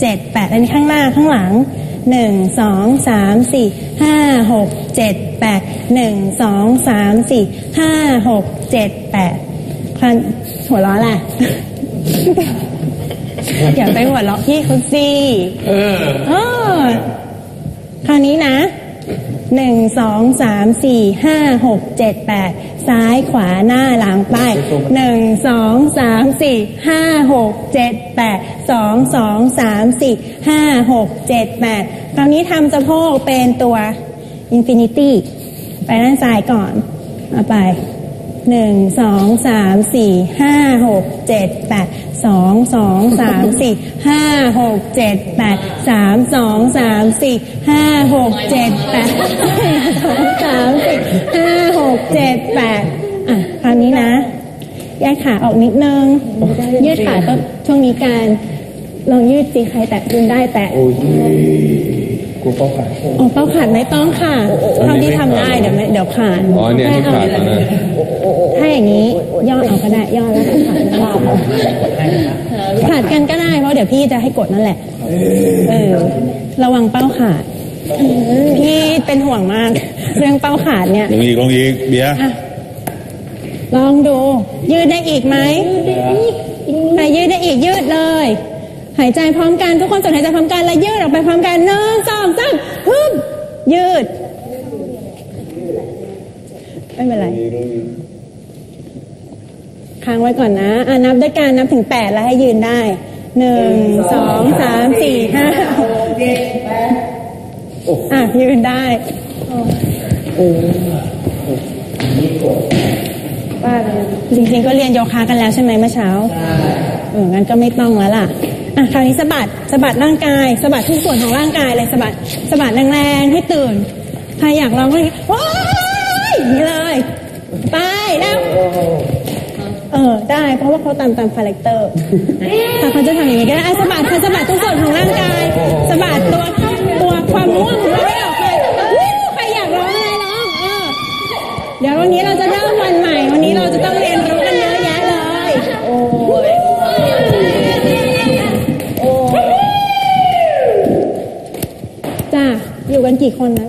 เจ็ดแปดอันนี้ข้างหน้าข้างหลังหนึ่งสองสามสี่ห้าหกเจ็ดแปดหนึ่งสองสามสี่ห้าหกเจ็ดแปดพันหัวเราะแหละ อย่าไปหัวเราะพี่เขาสิเออเออคราวนี้นะหนึ่งสองสามสี่ห้าหกเจ็ดแปด ซ้ายขวาหน้าหลังไปหนึ่งสองสามสี่ห้าหกเจ็ดแปดสองสองสามสี่ห้าหกเจ็ดแปดคราวนี้ทำสะโพกเป็นตัวอินฟินิตี้ไปด้านซ้ายก่อนเอาไป หนึ่งสองสามสี่ห้าหกเจ็ดแปดสองสองสามสี่ห้าหกเจ็ดแปดสามสองสามสี่ห้าหกเจ็ดแปดสองสามสี่ห้าหกเจ็ดแปดอะคราวนี้นะแยกขาออกนิดนึง ยืดขาก็ช่วงนี้การ ลองยืดสิใครแตะยืนได้แตะโอ้ยกูเป้าขาดออกเป้าขาดไม่ต้องค่ะเท่าที่ทำได้เดี๋ยวไม่เดี๋ยวขาดอ๋อเนี่ยที่ขาดแล้วนะถ้า อย่างนี้ ย่อเอาก็ได้ย่อแล้วก็ขาดขาดกันก็ได้เพราะเดี๋ยวพี่จะให้กดนั่นแหละเออระวังเป้าขาดพี่เป็นห่วงมาก เรื่องเป้าขาดเนี่ยลงอีกลงอีกเบียร์อะลองดู ยืดได้อีกไหมใครยืดได้อีกยืดเลย หายใจพร้อมกันทุกคนสูดหายใจพร้อมกันแล้วยืดออกไปพร้อมกันหนึ่งสองสามฮึบยืดไม่เป็นไร ค้างไว้ก่อนนะอะนับด้วยการนับถึงแปดแล้วให้ยืนได้หนึ่งสองสามสี่ห้าหกเจ็ดแปดอะยืนได้ป้าจริงๆก็เรียนโยคะกันแล้วใช่ไหมเมื่อเช้าเอองั้นก็ไม่ต้องแล้วล่ะอะคราวนี้สะบัดสะบัดร่างกายสะบัดทุกส่วนของร่างกายเลยสะบัดสะบัดแรงๆให้ตื่นใครอยากลองก็ว้ายอย่างนี้เลย ไปแล้ว เออ ได้ เพราะว่าเขาตามตามคาแรคเตอร์แต่เขาจะทำอย่างนี้ก็ได้อะสะบัดค่ะสะบัดทุกส่วนของร่างกายสะบัดตัวตัวความง่วงของเราให้ออกไปวู้ใครอยากร้องอะไรร้องเออเดี๋ยววันนี้เราจะเริ่มวันใหม่ วันนี้เราจะต้องเรียนรู้กันเยอะแยะเลย โอ้ยโอ้ยจ้าอยู่กันกี่คนนะ